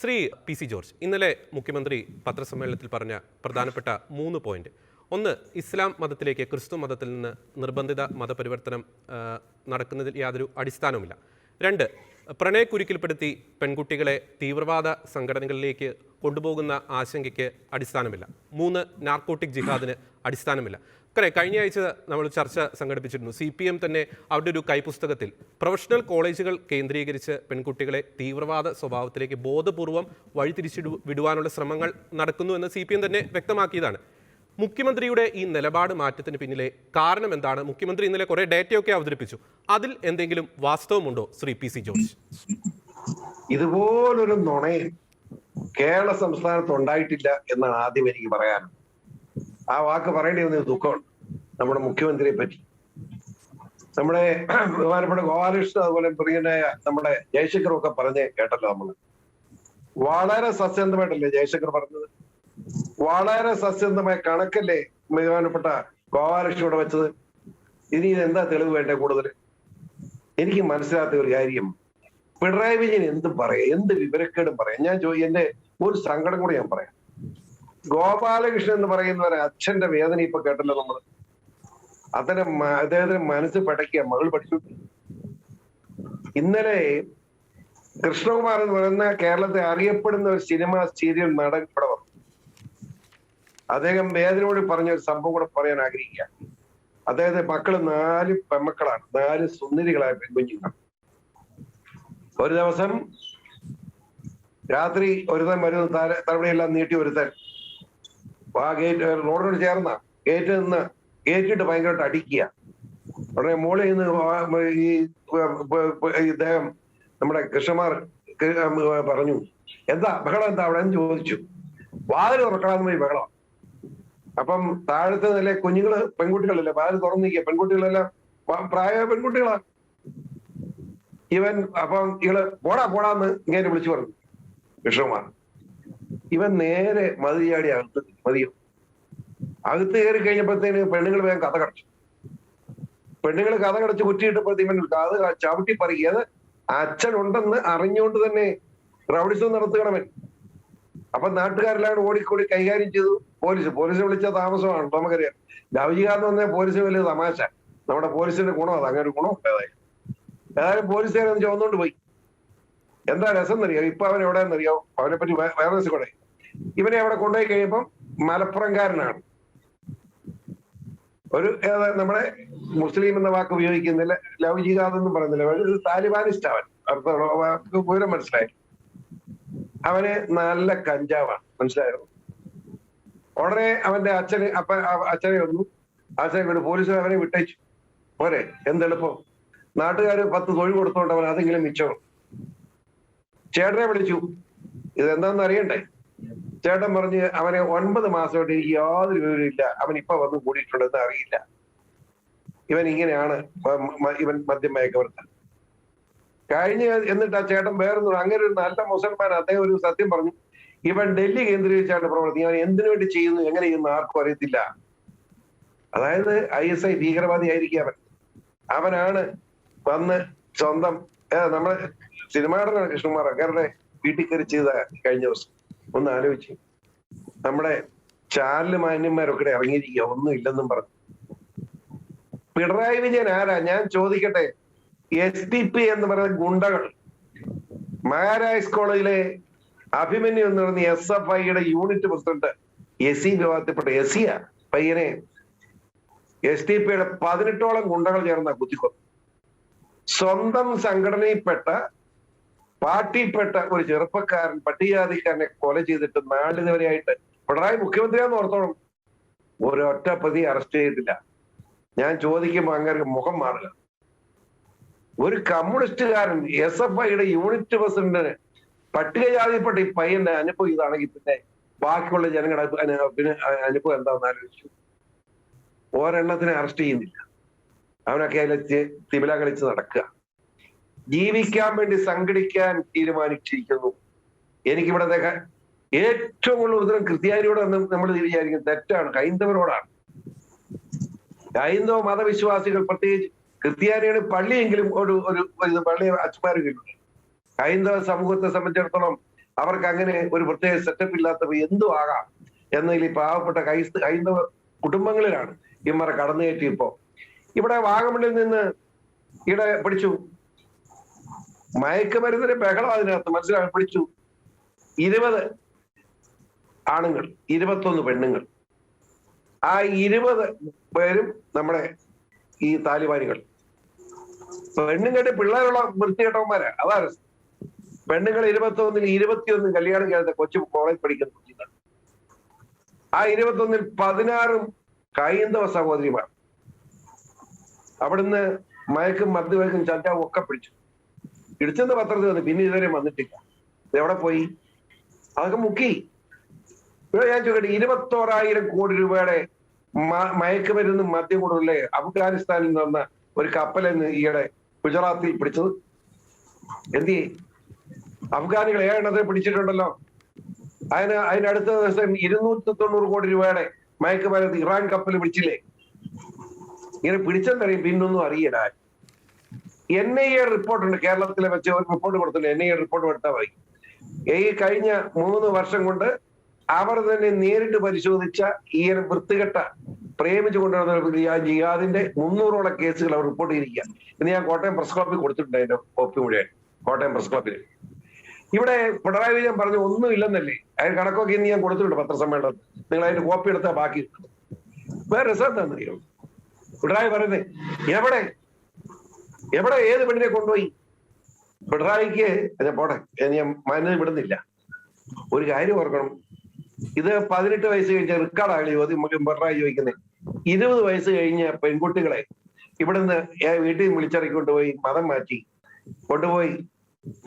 Shri P C George ഇന്നലെ മുഖ്യമന്ത്രി പത്രസമ്മേളനത്തിൽ പറഞ്ഞ പ്രധാനപ്പെട്ട മൂന്ന് പോയിന്റ് ഒന്ന് ഇസ്ലാം മതത്തിലേക്ക് ക്രിസ്തു മതത്തിൽ നിന്ന് നിർബന്ധിത മതപരിവർത്തനം നടക്കുന്നതിൽ യാതൊരു അടിസ്ഥാനവുമില്ല. രണ്ട് പ്രണയക്കുരുക്കിൽപ്പെടുത്തി പെൺകുട്ടികളെ തീവ്രവാദ സംഘടനകളിലേക്ക് കൊണ്ടുപോകുന്ന ആശങ്കയ്ക്ക് അടിസ്ഥാനമില്ല. മൂന്ന് നാർക്കോട്ടിക് ജിഹാദിന് അടിസ്ഥാനമില്ല. കരെ കഴിഞ്ഞ ആഴ്ച നമ്മൾ ചർച്ച സംഘടിപ്പിച്ചിരുന്നു. സി പി എം തന്നെ അവരുടെ ഒരു കൈപുസ്തകത്തിൽ പ്രൊഫഷണൽ കോളേജുകൾ കേന്ദ്രീകരിച്ച് പെൺകുട്ടികളെ തീവ്രവാദ സ്വഭാവത്തിലേക്ക് ബോധപൂർവം വഴിതിരിച്ചു വിടുവാനുള്ള ശ്രമങ്ങൾ നടക്കുന്നു എന്ന് സി പി എം തന്നെ വ്യക്തമാക്കിയതാണ്. മുഖ്യമന്ത്രിയുടെ ഈ നിലപാട് മാറ്റത്തിന് പിന്നിലെ കാരണം എന്താണ്? മുഖ്യമന്ത്രി ഇന്നലെ കുറെ ഡേറ്റയൊക്കെ അവതരിപ്പിച്ചു. അതിൽ എന്തെങ്കിലും വാസ്തവമുണ്ടോ ശ്രീ പി സി ജോർജ്? ഇതുപോലൊരു നുണയും കേരള സംസ്ഥാനത്ത് ഉണ്ടായിട്ടില്ല എന്നാണ് ആദ്യം എനിക്ക് പറയാനുള്ളത്. ആ വാക്ക് പറയേണ്ടി വന്ന ദുഃഖമുണ്ട് നമ്മുടെ മുഖ്യമന്ത്രിയെ പറ്റി. നമ്മുടെ ബഹുമാനപ്പെട്ട ഗോപാലകൃഷ്ണൻ അതുപോലെ പ്രിയനായ നമ്മുടെ ജയശങ്കറും ഒക്കെ പറഞ്ഞ് കേട്ടല്ലോ നമ്മൾ വളരെ സത്യന്തമായിട്ടല്ലേ ജയശങ്കർ പറഞ്ഞത്? വളരെ സത്യന്തമായ കണക്കല്ലേ ബഹുമാനപ്പെട്ട ഗോപാലകൃഷ്ണൻ ഇവിടെ വെച്ചത്? ഇനി എന്താ തെളിവ് വേണ്ടേ കൂടുതൽ എനിക്ക് മനസ്സിലാത്ത ഒരു കാര്യം. പിണറായി വിജയൻ എന്ത് പറയാം? എന്ത് വിവരക്കേടും പറയാം? ഞാൻ ചോ എന്റെ ഒരു സങ്കടം കൂടി ഞാൻ പറയാം. ഗോപാലകൃഷ്ണൻ എന്ന് പറയുന്നവരെ അച്ഛന്റെ വേദന ഇപ്പൊ കേട്ടല്ലോ നമ്മൾ. അദ്ദേഹം അദ്ദേഹത്തിന് മനസ്സ് പടക്കിയ മകൾ പഠിച്ചു. ഇന്നലെ കൃഷ്ണകുമാർ എന്ന് പറയുന്ന കേരളത്തെ അറിയപ്പെടുന്ന ഒരു സിനിമ സീരിയൽ നടൻ ഇവിടെ അദ്ദേഹം വേദനയോട് പറഞ്ഞ ഒരു സംഭവം കൂടെ പറയാൻ ആഗ്രഹിക്കുക അദ്ദേഹത്തെ മക്കൾ നാല് പെമ്മക്കളാണ് നാല് സുന്ദരികളായ പെൺകുഞ്ഞുങ്ങൾ ഒരു ദിവസം രാത്രി ഒരുത്തൻ വരുന്ന തലമുടിയെല്ലാം നീട്ടി ഒരുത്തൻ. ആ ഗേറ്റ് റോഡിനോട് ചേർന്ന. ഗേറ്റ് നിന്ന് ഗേറ്റിട്ട് ഭയങ്കരമായിട്ട് അടിക്കുക. ഉടനെ മോളിൽ നിന്ന് ഈ ഇദ്ദേഹം നമ്മുടെ കൃഷ്ണമാർ പറഞ്ഞു എന്താ? ബഹളം എന്താ അവിടെ? എന്ന് ചോദിച്ചു. വാതിൽ തുറക്കണമെന്ന് പോയി ബഹളം. അപ്പം താഴത്തെ നില കുഞ്ഞുങ്ങൾ പെൺകുട്ടികളല്ലേ? വാതിൽ തുറന്നിരിക്കുക. പെൺകുട്ടികളെല്ലാം പ്രായ പെൺകുട്ടികളാണ് ഇവൻ അപ്പം ഇവൾ പോടാ പോടാന്ന് ഇങ്ങനെ വിളിച്ചു പറഞ്ഞു. വിഷമമാണ് ഇവൻ നേരെ മതിയാടി അകത്ത് മതിയോ അകത്ത് കയറി കഴിഞ്ഞപ്പോഴത്തേന് പെണ്ണുങ്ങൾ വേഗം കഥ കടച്ചു. പെണ്ണുങ്ങൾ കഥ കടച്ച് കുറ്റിയിട്ടപ്പോഴത്തേക്ക് ഇവൻ അത് ചവിട്ടി അച്ഛൻ ഉണ്ടെന്ന് അറിഞ്ഞുകൊണ്ട് തന്നെ റൗഡിസം നടത്തുകണവൻ അപ്പൊ നാട്ടുകാരെല്ലാം കൂടി ഓടിക്കൂടി കൈകാര്യം ചെയ്തു. പോലീസ് പോലീസ് വിളിച്ച താമസമാണ് നമുക്കറിയാം. ലൗകികാന്ന് പറഞ്ഞാൽ പോലീസ് വലിയ തമാശ. നമ്മുടെ പോലീസിന്റെ ഗുണം അത് അങ്ങനെ ഒരു ഗുണം ഉണ്ടായതായി. ഏതായാലും പോലീസുകാരൻ ചുവന്നുകൊണ്ട് പോയി. എന്താ രസം എന്നറിയാം? ഇപ്പൊ അവൻ എവിടെയെന്നറിയാം അവനെ പറ്റി വേ- വേറെ ദിവസം കൂടെ. ഇവനെ അവിടെ കൊണ്ടുപോയി കഴിയുമ്പം മലപ്പുറംകാരനാണ്. ഒരു ഏതാ നമ്മുടെ മുസ്ലിം എന്ന വാക്ക് ഉപയോഗിക്കുന്നില്ല. ലവ് ജിഹാദ് എന്നും പറയുന്നില്ല. ഒരു താലിബാനിസ്റ്റ് അവൻ. അർത്ഥമാണോ? വിവരം മനസ്സിലായി. അവന് നല്ല കഞ്ചാവാണ്. മനസ്സിലായിരുന്നു ഉടനെ അവന്റെ അച്ഛന് അപ്പ അച്ഛനെ വന്നു. അച്ഛനെ വീട് പോലീസ് അവനെ വിട്ടയച്ചു. പോരെ? എന്തെളുപ്പം? നാട്ടുകാര് പത്ത് തൊഴിൽ കൊടുത്തോണ്ട് അവൻ അതെങ്കിലും മിച്ചോ ചേട്ടനെ വിളിച്ചു. ഇതെന്താന്ന് അറിയണ്ടേ? ചേട്ടൻ പറഞ്ഞ് അവനെ ഒൻപത് മാസമായിട്ട് എനിക്ക് യാതൊരു വിവരമില്ല അവൻ ഇപ്പൊ വന്ന് കൂടിയിട്ടുണ്ടെന്ന് അറിയില്ല. ഇവൻ ഇങ്ങനെയാണ് ഇവൻ മദ്യം മയക്കവർത്തൻ കഴിഞ്ഞ എന്നിട്ട് ആ ചേട്ടൻ വേറൊന്നും അങ്ങനെ ഒരു നല്ല മുസൽമാൻ അദ്ദേഹം ഒരു സത്യം പറഞ്ഞു. ഇവൻ ഡൽഹി കേന്ദ്രീകരിച്ചാണ് പ്രവർത്തിക്കുക അവൻ എന്തിനു വേണ്ടി ചെയ്യുന്നു എങ്ങനെ ചെയ്യുന്നു ആർക്കും അറിയത്തില്ല. അതായത് ഐ എസ് ഐ ഭീകരവാദി ആയിരിക്കും അവൻ. അവനാണ് വന്ന് സ്വന്തം നമ്മുടെ സിനിമാടനാണ് കൃഷ്ണകുമാർ അങ്ങനെ വീട്ടിൽ കയറി ചെയ്ത കഴിഞ്ഞ ദിവസം. ഒന്ന് ആലോചിച്ച്. നമ്മുടെ ചാനൽ മാന്യന്മാരൊക്കെ ഇറങ്ങിയിരിക്കുക ഒന്നും ഇല്ലെന്നും പറഞ്ഞു. പിണറായി വിജയൻ ആരാ? ഞാൻ ചോദിക്കട്ടെ. എസ് ഡി പി എന്ന് പറയുന്ന ഗുണ്ടകൾ. മഹാരാജ് കോളേജിലെ അഭിമന്യു എന്ന് പറയുന്ന എസ് എഫ് ഐയുടെ യൂണിറ്റ് പ്രസിഡന്റ് എസ് സി വിഭാഗത്തിൽപ്പെട്ട സിയാ പയ്യനെ. എസ് ഡി പിയുടെ പതിനെട്ടോളം ഗുണ്ടകൾ ചേർന്ന കുത്തിക്കൊന്നു സ്വന്തം സംഘടനയിൽപ്പെട്ട പാർട്ടിയിൽപ്പെട്ട ഒരു ചെറുപ്പക്കാരൻ പട്ടികജാതിക്കാരനെ കൊല ചെയ്തിട്ട് നാളിതുവരെയായിട്ട് പിണറായി മുഖ്യമന്ത്രിയാന്ന് ഓർത്തോളം. ഒരൊറ്റ പ്രതി അറസ്റ്റ് ചെയ്തില്ല ഞാൻ ചോദിക്കുമ്പോൾ അങ്ങനെ മുഖം മാറുക ഒരു കമ്മ്യൂണിസ്റ്റുകാരൻ എസ് എഫ് ഐയുടെ യൂണിറ്റ് പ്രസിഡന്റിന് പട്ടികജാതിപ്പെട്ട ഈ പയ്യന്റെ അനുഭവം ഇതാണെങ്കിൽ പിന്നെ ബാക്കിയുള്ള ജനങ്ങളുടെ അനുഭവം എന്താണെന്ന് ആലോചിച്ചു. ഒരെണ്ണത്തിനെ അറസ്റ്റ് ചെയ്യുന്നില്ല. അവനൊക്കെ അതിലെ തിമില കളിച്ച് നടക്കുക. ജീവിക്കാൻ വേണ്ടി സംഘടിക്കാൻ തീരുമാനിച്ചിരിക്കുന്നു. എനിക്കിവിടെ ഏറ്റവും കൂടുതൽ ഉത്തരം ക്രിസ്ത്യാനിയോട് നമ്മൾ വിചാരിക്കും തെറ്റാണ് ഹൈന്ദവരോടാണ്. ഹൈന്ദവ മതവിശ്വാസികൾ പ്രത്യേകിച്ച് കൃത്യാരിയാണ് പള്ളിയെങ്കിലും ഒരു ഒരു പള്ളി അച്ഛന്മാരെങ്കിലും ഹൈന്ദവ സമൂഹത്തെ സംബന്ധിച്ചിടത്തോളം അവർക്ക് അങ്ങനെ ഒരു പ്രത്യേക സെറ്റപ്പ് ഇല്ലാത്തവ എന്തു ആകാം. എന്നതിൽ ഈ പാവപ്പെട്ട ഹൈന്ദവ കുടുംബങ്ങളിലാണ് ഇമ്മറെ കടന്നുകയറ്റി ഇപ്പോ ഇവിടെ വാഗമണിൽ നിന്ന് ഇവിടെ പിടിച്ചു. മയക്കുമരുന്നിന്റെ ബഹളം അതിനകത്ത് മനസ്സിലാക്കി പിടിച്ചു. ഇരുപത് ആണുങ്ങൾ ഇരുപത്തൊന്ന് പെണ്ണുങ്ങൾ. ആ ഇരുപത് പേരും നമ്മുടെ ഈ താലിബാനികൾ. പെണ്ണുങ്ങളുടെ പിള്ളേരുള്ള വൃത്തികെട്ടവന്മാരാ. അതാ പെണ്ണുങ്ങൾ ഇരുപത്തൊന്നിൽ ഇരുപത്തിയൊന്ന് കല്യാണം കഴിച്ച കൊച്ചു കോളേജ് പഠിക്കുന്ന കുട്ടികൾ ആ ഇരുപത്തൊന്നിൽ പതിനാറും കൈന്ദവ സഹോദരിമാർ. അവിടുന്ന് മയക്കും മദ്യവയക്കും ചാറ്റാവും ഒക്കെ പിടിച്ചു. ഇടിച്ചെന്ന് പത്രത്തിൽ വന്നു. പിന്നെ ഇതുവരെ വന്നിട്ടില്ല. എവിടെ പോയി? അതൊക്കെ മുക്കി. ഇവിടെ ഞാൻ ചോദിക്കട്ടെ ഇരുപത്തോറായിരം കോടി രൂപയുടെ മയക്കുമരുന്ന് മദ്യം കൂടുതലേ അഫ്ഗാനിസ്ഥാനിൽ നിന്ന് ഒരു കപ്പലെന്ന് ഈയിടെ ഗുജറാത്തിൽ പിടിച്ചത്? എന്ത് അഫ്ഗാനികൾ ഏഴെണ്ണത്തെ പിടിച്ചിട്ടുണ്ടല്ലോ. അതിന് അതിനടുത്ത ദിവസം ഇരുന്നൂറ്റി തൊണ്ണൂറ് കോടി രൂപയുടെ മയക്കുമരുന്ന് ഇറാൻ കപ്പൽ പിടിച്ചില്ലേ? ഇങ്ങനെ പിടിച്ചെന്നറിയും പിന്നൊന്നും അറിയില്ല. എൻ ഐ എ റിപ്പോർട്ട് ഉണ്ട് കേരളത്തിലെ വെച്ച് ഒരു റിപ്പോർട്ട് കൊടുത്തില്ല എൻ ഐ എ റിപ്പോർട്ട് കൊടുത്താൽ മതി. ഈ കഴിഞ്ഞ മൂന്ന് വർഷം കൊണ്ട് അവർ തന്നെ നേരിട്ട് പരിശോധിച്ച ഈ ഒരു വൃത്തികെട്ട പ്രേമിച്ചു കൊണ്ടുവരുന്ന ജിഹാദിന്റെ മുന്നൂറോളം കേസുകൾ അവർ റിപ്പോർട്ട് ചെയ്തിരിക്കുക ഇന്ന് ഞാൻ കോട്ടയം പ്രസ് ക്ലബിൽ കൊടുത്തിട്ടുണ്ട് അതിന്റെ കോപ്പി മുഴുവൻ. കോട്ടയം പ്രസ് ക്ലബിൽ ഇവിടെ പിണറായി വിജയൻ പറഞ്ഞു ഒന്നും ഇല്ലെന്നല്ലേ? അതിന് കണക്കൊക്കെ ഇന്ന് ഞാൻ കൊടുത്തിട്ടുണ്ട് പത്രസമ്മേളനത്തിൽ. നിങ്ങൾ അതിന്റെ കോപ്പി എടുത്താൽ ബാക്കി. വേറെ രസം എന്താണെന്നറിയോ? പിണറായി പറയുന്നത് എവിടെ? എവിടെ ഏത് പെണ്ണിനെ കൊണ്ടുപോയി? പിണറായിക്ക് പോട്ടെ ഞാൻ മാന്യത വിടുന്നില്ല. ഒരു കാര്യം ഓർക്കണം. ഇത് പതിനെട്ട് വയസ്സ് കഴിഞ്ഞ റിക്കാർഡാണ് ചോദ്യം നമുക്ക് പിണറായി ചോദിക്കുന്നത്. ഇരുപത് വയസ്സ് കഴിഞ്ഞ പെൺകുട്ടികളെ ഇവിടുന്ന് വീട്ടിൽ നിന്ന് കൊണ്ടുപോയി മതം മാറ്റി കൊണ്ടുപോയി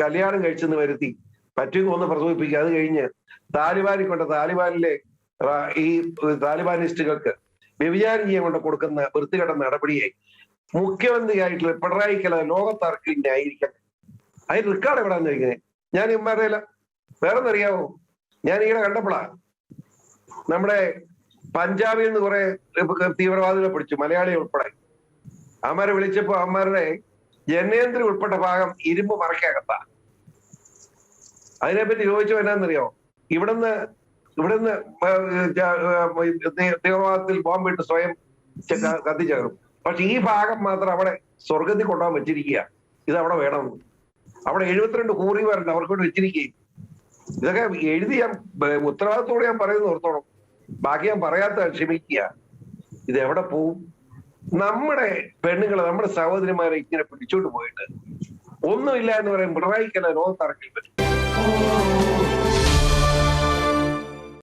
കല്യാണം കഴിച്ചെന്ന് വരുത്തി പറ്റുമെന്ന് ഒന്ന് പ്രസവിപ്പിക്കുക. അത് കഴിഞ്ഞ് താലിബാനിൽ കൊണ്ട് താലിബാനിലെ ഈ താലിബാനിസ്റ്റുകൾക്ക് വ്യഭിചാരം കൊണ്ട് കൊടുക്കുന്ന വൃത്തികെട്ട നടപടിയെ മുഖ്യമന്ത്രിയായിട്ടുള്ള പിണറായി കല ലോകത്താർക്കും ന്യായീകരിക്കാൻ അതിന് റിക്കാർഡ് എവിടാന്ന് ചോദിക്കുന്നത് ഞാൻ ഇമ്മാരല്ല വേറെ അറിയാവോ ഞാൻ ഈയിടെ കണ്ടപ്പോഴാ നമ്മുടെ പഞ്ചാബിൽ നിന്ന് കുറെ തീവ്രവാദികളെ പിടിച്ചു മലയാളി ഉൾപ്പെടെ. അവന്മാരെ വിളിച്ചപ്പോ അവന്മാരുടെ ജനേന്ദ്രി ഉൾപ്പെട്ട ഭാഗം ഇരുമ്പ് മറക്കകത്താ അതിനെപ്പറ്റി ചോദിച്ചു എന്നാന്നറിയോ ഇവിടുന്ന് ഇവിടുന്ന് തീവ്രവാദത്തിൽ ബോംബിട്ട് സ്വയം കത്തിച്ചേറും പക്ഷെ ഈ ഭാഗം മാത്രം അവിടെ സ്വർഗത്തിൽ കൊണ്ടുപോകാൻ വെച്ചിരിക്കുക. ഇത് അവിടെ വേണം അവിടെ എഴുപത്തിരണ്ട് കൂറിമാരുണ്ട് അവർക്ക് വേണ്ടി വെച്ചിരിക്കുകയും. ഇതൊക്കെ എഴുതി ഞാൻ ഉത്തരവാദിത്തോടെ ഞാൻ പറയുന്നത് ഓർത്തോണം. ബാക്കി ഞാൻ പറയാത്ത ക്ഷമിക്കുക. ഇത് എവിടെ പോവും? നമ്മുടെ പെണ്ണുങ്ങളെ നമ്മുടെ സഹോദരിമാരെ ഇങ്ങനെ പിടിച്ചോണ്ട് പോയിട്ട് ഒന്നുമില്ല എന്ന് പറയും പിണറായിക്കല്ല ലോകത്തിറക്കി പറ്റും?